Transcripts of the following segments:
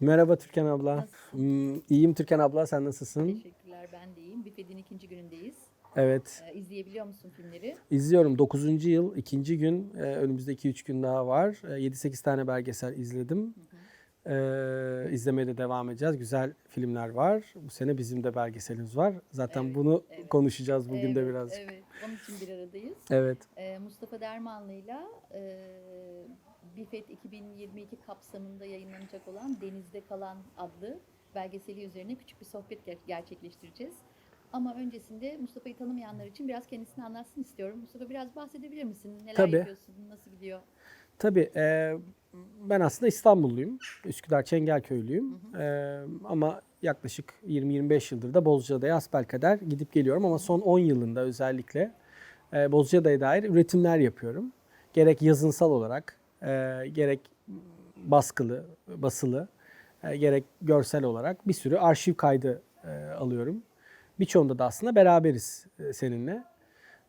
Merhaba Türkan abla. Nasılsın? Hmm, İyiyim Türkan abla sen nasılsın? Teşekkürler ben de iyiyim. Bifed'in ikinci günündeyiz. Evet Ee, izleyebiliyor musun filmleri? izliyorum 9. yıl ikinci gün Ee, önümüzde 2-3 gün daha var. Ee, 7-8 tane belgesel izledim. Ee, izlemeye de devam edeceğiz. Güzel filmler var. Bu sene bizim de belgeselimiz var. Zaten Evet, bunu evet. konuşacağız bugün de Evet, birazcık. Evet, onun için bir aradayız. Evet. Ee, Mustafa Dermanlı'yla e, Bifed 2022 kapsamında yayınlanacak olan Denizde Kalan adlı belgeseli üzerine küçük bir sohbet ger- gerçekleştireceğiz. Ama öncesinde Mustafa'yı tanımayanlar için biraz kendisini anlatsın istiyorum. Mustafa biraz bahsedebilir misin? Neler Tabii. yapıyorsun? Nasıl gidiyor? Tabii e, ben aslında İstanbulluyum. Üsküdar Çengelköylüyüm. E, ama yaklaşık 20-25 yıldır da Bozcaada'ya asbelkader gidip geliyorum. Ama son 10 yılında özellikle e, Bozcaada'ya dair üretimler yapıyorum. Gerek yazınsal olarak, e, gerek baskılı, basılı, e, gerek görsel olarak bir sürü arşiv kaydı e, alıyorum. Birçoğunda da aslında beraberiz e, seninle.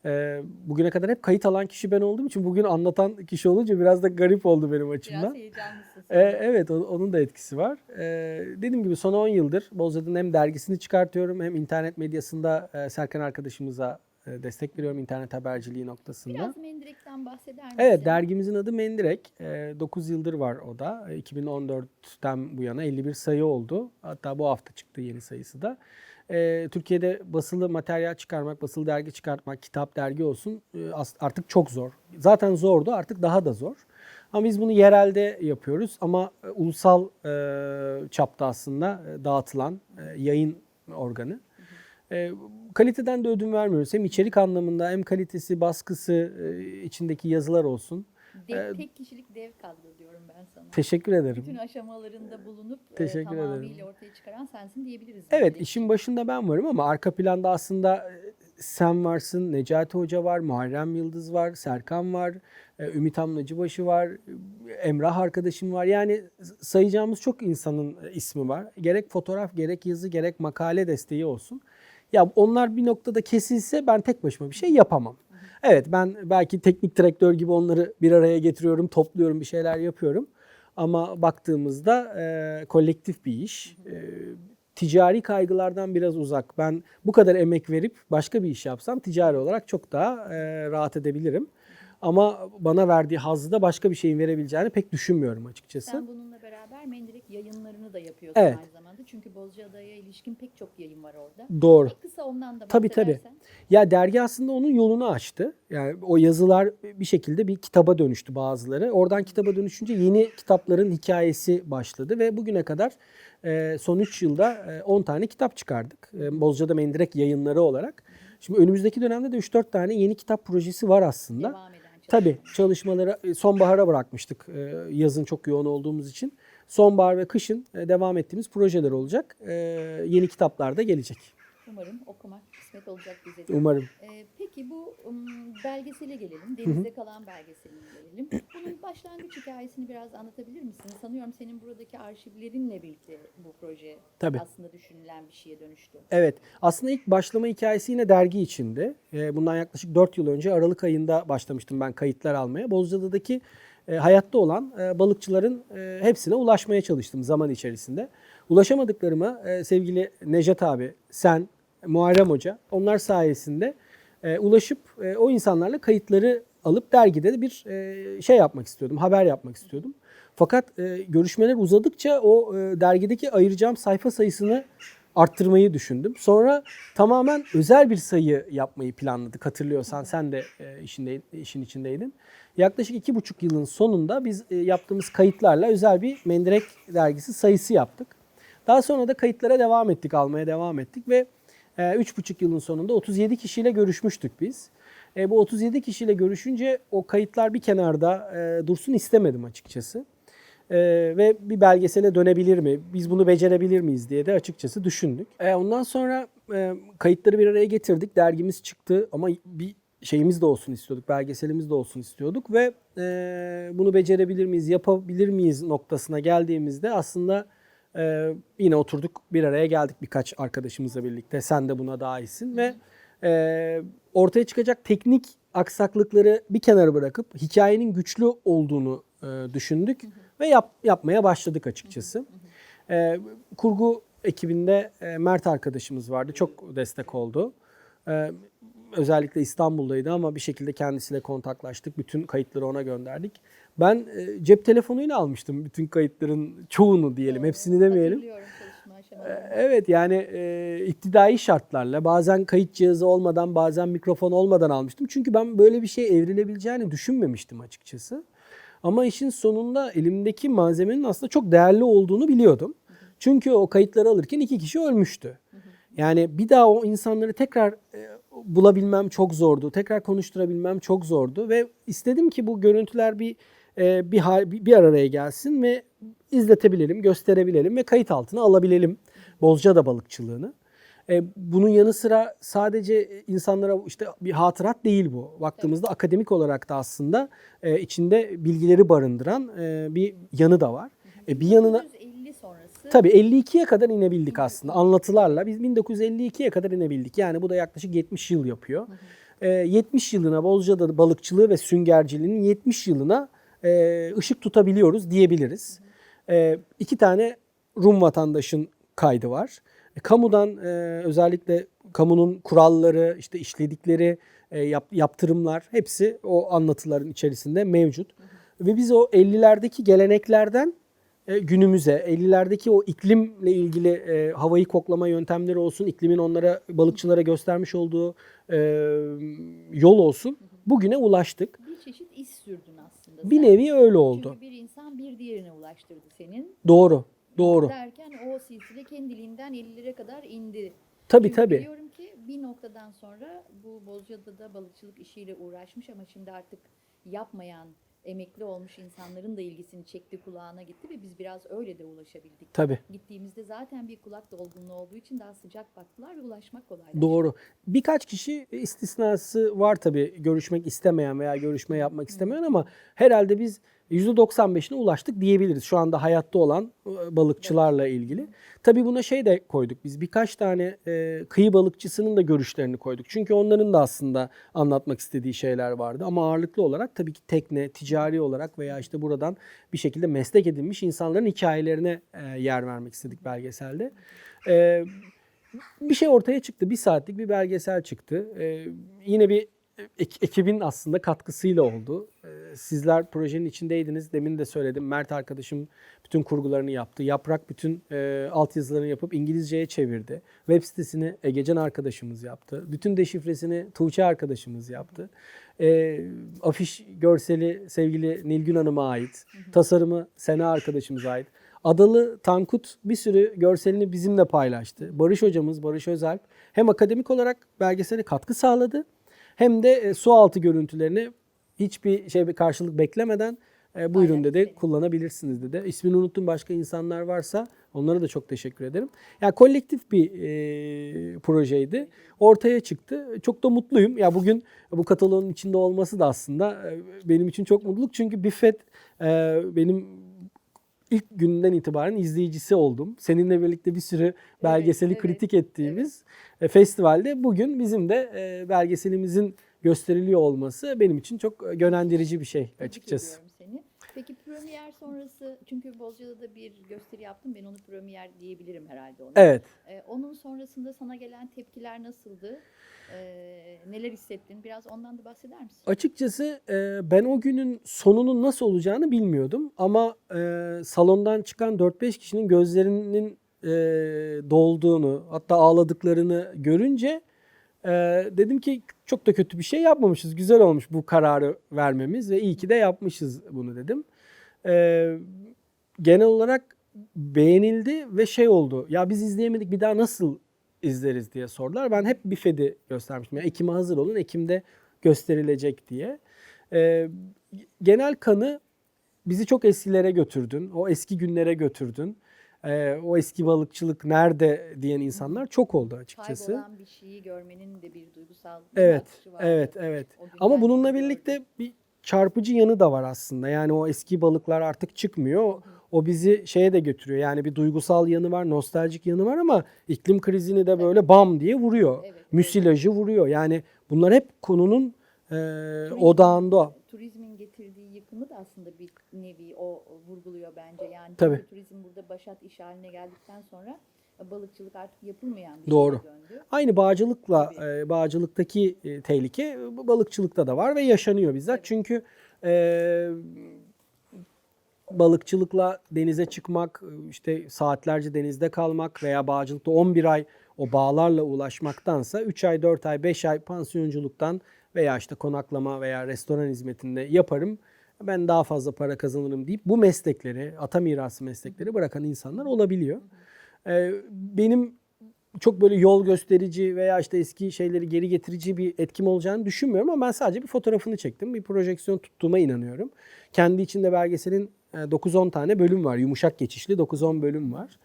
E, bugüne kadar hep kayıt alan kişi ben olduğum için bugün anlatan kişi olunca biraz da garip oldu benim açımdan. Biraz heyecanlısın. E, evet onun da etkisi var. E, dediğim gibi son 10 yıldır Bozcaada'nın hem dergisini çıkartıyorum hem internet medyasında e, Serkan arkadaşımıza destek veriyorum internet haberciliği noktasında. Biraz Mendirek'ten bahseder misin? Evet dergimizin adı Mendirek. 9 yıldır var o da. E, 2014'ten bu yana 51 sayı oldu. Hatta bu hafta çıktı yeni sayısı da. E, Türkiye'de basılı materyal çıkarmak, basılı dergi çıkartmak, kitap dergi olsun e, artık çok zor. Zaten zordu artık daha da zor. Ama biz bunu yerelde yapıyoruz ama e, ulusal e, çapta aslında e, dağıtılan e, yayın organı. E, kaliteden de ödün vermiyoruz. Hem içerik anlamında hem kalitesi, baskısı, e, içindeki yazılar olsun. Dev- Ee, tek kişilik dev kadro diyorum ben sana. Teşekkür ederim. Bütün aşamalarında bulunup e, Teşekkür ederim. tamamıyla ortaya çıkaran sensin diyebiliriz. Evet yani. işin başında ben varım ama arka planda aslında e, sen varsın, Necati Hoca var, Muharrem Yıldız var, Serkan var, e, Ümit Hamlacıbaşı var, e, Emrah arkadaşım var. Yani sayacağımız çok insanın e, ismi var. Gerek fotoğraf, gerek yazı, gerek makale desteği olsun. Ya onlar bir noktada kesilse ben tek başıma bir şey yapamam. Evet ben belki teknik direktör gibi onları bir araya getiriyorum, topluyorum, bir şeyler yapıyorum. Ama baktığımızda e, kolektif bir iş. E, ticari kaygılardan biraz uzak. Ben bu kadar emek verip başka bir iş yapsam ticari olarak çok daha e, rahat edebilirim. Ama bana verdiği hazzı da başka bir şeyin verebileceğini pek düşünmüyorum açıkçası. Sen bununla beraber Mendirek yayınlarını da yapıyorsun Evet. aynı zamanda. Çünkü Bozcaada'ya ilişkin pek çok yayın var orada. Doğru. Bir kısa ondan da Tabii, tabii. Ya dergi aslında onun yolunu açtı. Yani o yazılar bir şekilde bir kitaba dönüştü bazıları. Oradan kitaba dönüşünce yeni kitapların hikayesi başladı ve bugüne kadar e, son 3 yılda e, 10 tane kitap çıkardık. E, Bozcaada Mendirek yayınları olarak. Şimdi önümüzdeki dönemde de 3-4 tane yeni kitap projesi var aslında. Devam eden çalışma. Tabii çalışmaları e, sonbahara bırakmıştık e, yazın çok yoğun olduğumuz için. Sonbahar ve kışın e, devam ettiğimiz projeler olacak. E, Yeni kitaplar da gelecek. Umarım okumak kısmet olacak bize de. Umarım. Ee, peki bu um, belgesele gelelim. Denizde kalan belgeseline gelelim. Bunun başlangıç hikayesini biraz anlatabilir misin? Sanıyorum senin buradaki arşivlerinle birlikte bu proje Tabii. aslında düşünülen bir şeye dönüştü. Evet. Aslında ilk başlama hikayesi yine dergi içinde. Ee, Bundan yaklaşık 4 yıl önce Aralık ayında başlamıştım ben kayıtlar almaya. Bozcaada'daki e, hayatta olan e, balıkçıların e, hepsine ulaşmaya çalıştım zaman içerisinde. Ulaşamadıklarıma e, sevgili Nejat abi, sen, Muharrem Hoca onlar sayesinde ulaşıp o insanlarla kayıtları alıp dergide de bir şey yapmak istiyordum, haber yapmak istiyordum. Fakat görüşmeler uzadıkça o dergideki ayıracağım sayfa sayısını arttırmayı düşündüm. Sonra tamamen özel bir sayı yapmayı planladık. Hatırlıyorsan sen de e, işin içindeydin. Yaklaşık iki buçuk yılın sonunda biz e, yaptığımız kayıtlarla özel bir Mendirek dergisi sayısı yaptık. Daha sonra da kayıtlara devam ettik, almaya devam ettik ve e, üç buçuk yılın sonunda 37 kişiyle görüşmüştük biz. E, bu 37 kişiyle görüşünce o kayıtlar bir kenarda e, dursun istemedim açıkçası. Ee, ve bir belgesele dönebilir mi? Biz bunu becerebilir miyiz diye de açıkçası düşündük. Ee, ondan sonra e, kayıtları bir araya getirdik. Dergimiz çıktı ama bir şeyimiz de olsun istiyorduk. Belgeselimiz de olsun istiyorduk ve e, bunu becerebilir miyiz, yapabilir miyiz noktasına geldiğimizde aslında e, yine oturduk bir araya geldik birkaç arkadaşımızla birlikte. Sen de buna dahilsin ve e, ortaya çıkacak teknik aksaklıkları bir kenara bırakıp hikayenin güçlü olduğunu e, düşündük ve yap, yapmaya başladık açıkçası. E, kurgu ekibinde e, Mert arkadaşımız vardı. Çok destek oldu. E, özellikle İstanbul'daydı ama bir şekilde kendisiyle kontaklaştık. Bütün kayıtları ona gönderdik. Ben e, cep telefonuyla almıştım bütün kayıtların çoğunu diyelim. Hepsini demeyelim. Evet yani e, iktidai şartlarla bazen kayıt cihazı olmadan bazen mikrofon olmadan almıştım. Çünkü ben böyle bir şey evrilebileceğini düşünmemiştim açıkçası. Ama işin sonunda elimdeki malzemenin aslında çok değerli olduğunu biliyordum. Çünkü o kayıtları alırken iki kişi ölmüştü. Yani bir daha o insanları tekrar e, bulabilmem çok zordu. Tekrar konuşturabilmem çok zordu ve istedim ki bu görüntüler bir e, bir, bir araya gelsin ve izletebilelim, gösterebilelim ve kayıt altına alabilelim Bozcaada balıkçılığını. E, bunun yanı sıra sadece insanlara işte bir hatırat değil bu. Baktığımızda akademik olarak da aslında e, içinde bilgileri barındıran e, bir yanı da var. E, bir yanına 1950 sonrası Tabii 52'ye kadar inebildik aslında anlatılarla. Biz 1952'ye kadar inebildik. Yani bu da yaklaşık 70 yıl yapıyor. Ee, 70 yılına Bozcaada balıkçılığı ve süngerciliğinin 70 yılına e, ışık tutabiliyoruz diyebiliriz. İki tane Rum vatandaşın kaydı var. E, kamudan e, özellikle kamunun kuralları, işte işledikleri e, yap- yaptırımlar hepsi o anlatıların içerisinde mevcut. Ve biz o 50'lerdeki geleneklerden e, günümüze 50'lerdeki o iklimle ilgili e, havayı koklama yöntemleri olsun, iklimin onlara balıkçılara göstermiş olduğu e, yol olsun. Bugüne ulaştık. bir çeşit iz sürdün aslında. Bir sen. nevi öyle oldu. Çünkü bir insan bir diğerine ulaştırdı senin. Doğru. Doğru. Derken o silsile kendiliğinden 50'lere kadar indi. Tabii Çünkü tabii. Biliyorum ki bir noktadan sonra bu Bozcaada'da balıkçılık işiyle uğraşmış ama şimdi artık yapmayan emekli olmuş insanların da ilgisini çekti kulağına gitti ve biz biraz öyle de ulaşabildik. Tabii. Gittiğimizde zaten bir kulak dolgunluğu olduğu için daha sıcak baktılar ve ulaşmak kolaylaştı. Doğru. Birkaç kişi istisnası var tabii görüşmek istemeyen veya görüşme yapmak istemeyen ama herhalde biz %95'ine ulaştık diyebiliriz. Şu anda hayatta olan e, balıkçılarla ilgili. Tabii buna şey de koyduk biz. Birkaç tane e, kıyı balıkçısının da görüşlerini koyduk. Çünkü onların da aslında anlatmak istediği şeyler vardı. Ama ağırlıklı olarak tabii ki tekne, ticari olarak veya işte buradan bir şekilde meslek edinmiş insanların hikayelerine e, yer vermek istedik belgeselde. E, bir şey ortaya çıktı. Bir saatlik bir belgesel çıktı. Ee, yine bir ekibin aslında katkısıyla oldu. Ee, sizler projenin içindeydiniz. Demin de söyledim. Mert arkadaşım bütün kurgularını yaptı. Yaprak bütün e, altyazılarını yapıp İngilizceye çevirdi. Web sitesini Egecan arkadaşımız yaptı. Bütün deşifresini Tuğçe arkadaşımız yaptı. Ee, afiş görseli sevgili Nilgün Hanım'a ait. Tasarımı Sena arkadaşımıza ait. Adalı Tankut bir sürü görselini bizimle paylaştı. Barış hocamız Barış Özalp hem akademik olarak belgesele katkı sağladı hem de e, su altı görüntülerini hiçbir şey bir karşılık beklemeden e, Aynen, dedi senin. kullanabilirsiniz dedi. İsmini unuttum başka insanlar varsa onlara da çok teşekkür ederim. Ya kolektif bir e, projeydi. Ortaya çıktı. Çok da mutluyum. Ya bugün bu kataloğun içinde olması da aslında e, benim için çok mutluluk. Çünkü Biffet e, benim ilk günden itibaren izleyicisi oldum. Seninle birlikte bir sürü belgeseli evet, kritik ettiğimiz e, festivalde bugün bizim de e, belgeselimizin gösteriliyor olması benim için çok e, yönlendirici bir şey açıkçası. Peki premier sonrası çünkü Bozcaada'da bir gösteri yaptım. Ben onu premier diyebilirim herhalde ona. Evet. Ee, onun sonrasında sana gelen tepkiler nasıldı? Ee, neler hissettin? Biraz ondan da bahseder misin? Açıkçası e, ben o günün sonunun nasıl olacağını bilmiyordum ama e, salondan çıkan 4-5 kişinin gözlerinin e, dolduğunu hatta ağladıklarını görünce e, dedim ki çok da kötü bir şey yapmamışız. Güzel olmuş bu kararı vermemiz ve iyi ki de yapmışız bunu dedim. E, genel olarak beğenildi ve şey oldu. Ya biz izleyemedik bir daha nasıl izleriz diye sordular. Ben hep Bifed'i göstermiştim. Yani Ekim'e hazır olun. Ekim'de gösterilecek diye. Ee, genel kanı bizi çok eskilere götürdün. O eski günlere götürdün. Ee, o eski balıkçılık nerede diyen insanlar çok oldu açıkçası. Kaybolan bir şeyi görmenin de bir duygusal Evet, bakışı vardı. evet, evet. Ama bununla birlikte bir çarpıcı yanı da var aslında. Yani o eski balıklar artık çıkmıyor. O bizi şeye de götürüyor. Yani bir duygusal yanı var, nostaljik yanı var ama iklim krizini de böyle bam diye vuruyor. Evet, evet. Müsilajı vuruyor. Yani bunlar hep konunun e, odağında. Turizmin getirdiği yıkımı da aslında bir nevi o vurguluyor bence. Yani Tabii. turizm burada başat iş haline geldikten sonra e, balıkçılık artık yapılmayan bir Doğru. şeye döndü. Aynı bağcılıkla e, bağcılıktaki e, tehlike e, balıkçılıkta da var ve yaşanıyor bizzat. Evet. Çünkü e, balıkçılıkla denize çıkmak, e, işte saatlerce denizde kalmak veya bağcılıkta 11 ay o bağlarla ulaşmaktansa 3 ay, 4 ay, 5 ay pansiyonculuktan veya işte konaklama veya restoran hizmetinde yaparım. Ben daha fazla para kazanırım deyip bu meslekleri, ata mirası meslekleri bırakan insanlar olabiliyor. E, benim çok böyle yol gösterici veya işte eski şeyleri geri getirici bir etkim olacağını düşünmüyorum ama ben sadece bir fotoğrafını çektim. Bir projeksiyon tuttuğuma inanıyorum. Kendi içinde belgeselin e, 9-10 tane bölüm var. Yumuşak geçişli 9-10 bölüm var.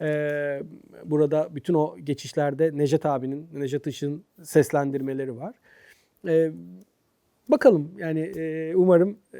Ee, burada bütün o geçişlerde Nejat abinin, Nejat Işık'ın seslendirmeleri var. Ee, bakalım yani e, umarım e,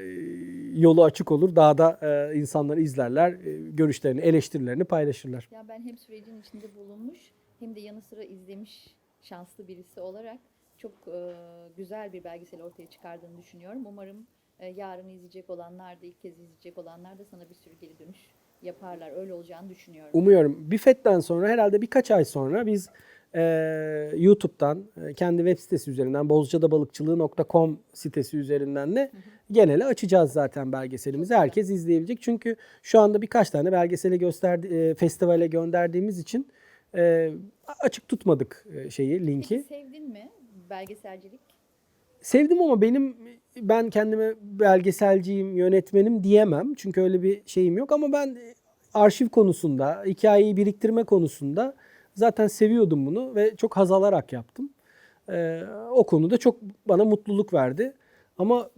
yolu açık olur. Daha da e, insanlar izlerler, e, görüşlerini, eleştirilerini paylaşırlar. Ya ben hem sürecin içinde bulunmuş hem de yanı sıra izlemiş şanslı birisi olarak çok e, güzel bir belgesel ortaya çıkardığını düşünüyorum. Umarım e, yarın izleyecek olanlar da ilk kez izleyecek olanlar da sana bir sürü geri dönüş yaparlar. Öyle olacağını düşünüyorum. Umuyorum. Bifet'ten sonra herhalde birkaç ay sonra biz e, YouTube'dan e, kendi web sitesi üzerinden bozcadabalıkçılığı.com sitesi üzerinden de genele açacağız zaten belgeselimizi. Herkes izleyebilecek. Çünkü şu anda birkaç tane belgesele gösterdi, e, festivale gönderdiğimiz için e, açık tutmadık şeyi, linki. Peki sevdin mi belgeselcilik? Sevdim ama benim ben kendime belgeselciyim, yönetmenim diyemem. Çünkü öyle bir şeyim yok ama ben arşiv konusunda, hikayeyi biriktirme konusunda zaten seviyordum bunu ve çok haz alarak yaptım. Ee, o konuda çok bana mutluluk verdi. Ama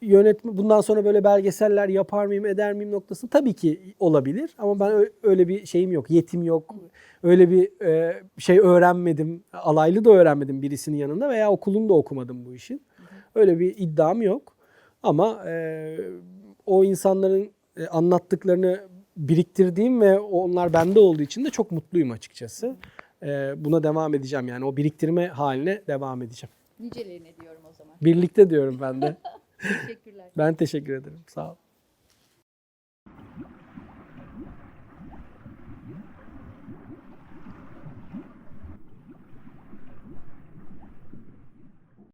yönetme bundan sonra böyle belgeseller yapar mıyım, eder miyim noktasında tabii ki olabilir ama ben öyle bir şeyim yok, yetim yok. Öyle bir e, şey öğrenmedim, alaylı da öğrenmedim birisinin yanında veya okulunda okumadım bu işin. Öyle bir iddiam yok. Ama e, o insanların e, anlattıklarını biriktirdiğim ve onlar bende olduğu için de çok mutluyum açıkçası. E, buna devam edeceğim yani o biriktirme haline devam edeceğim. Nicelerine diyorum o zaman. Birlikte diyorum ben de. Teşekkürler. ben teşekkür ederim. Sağ ol.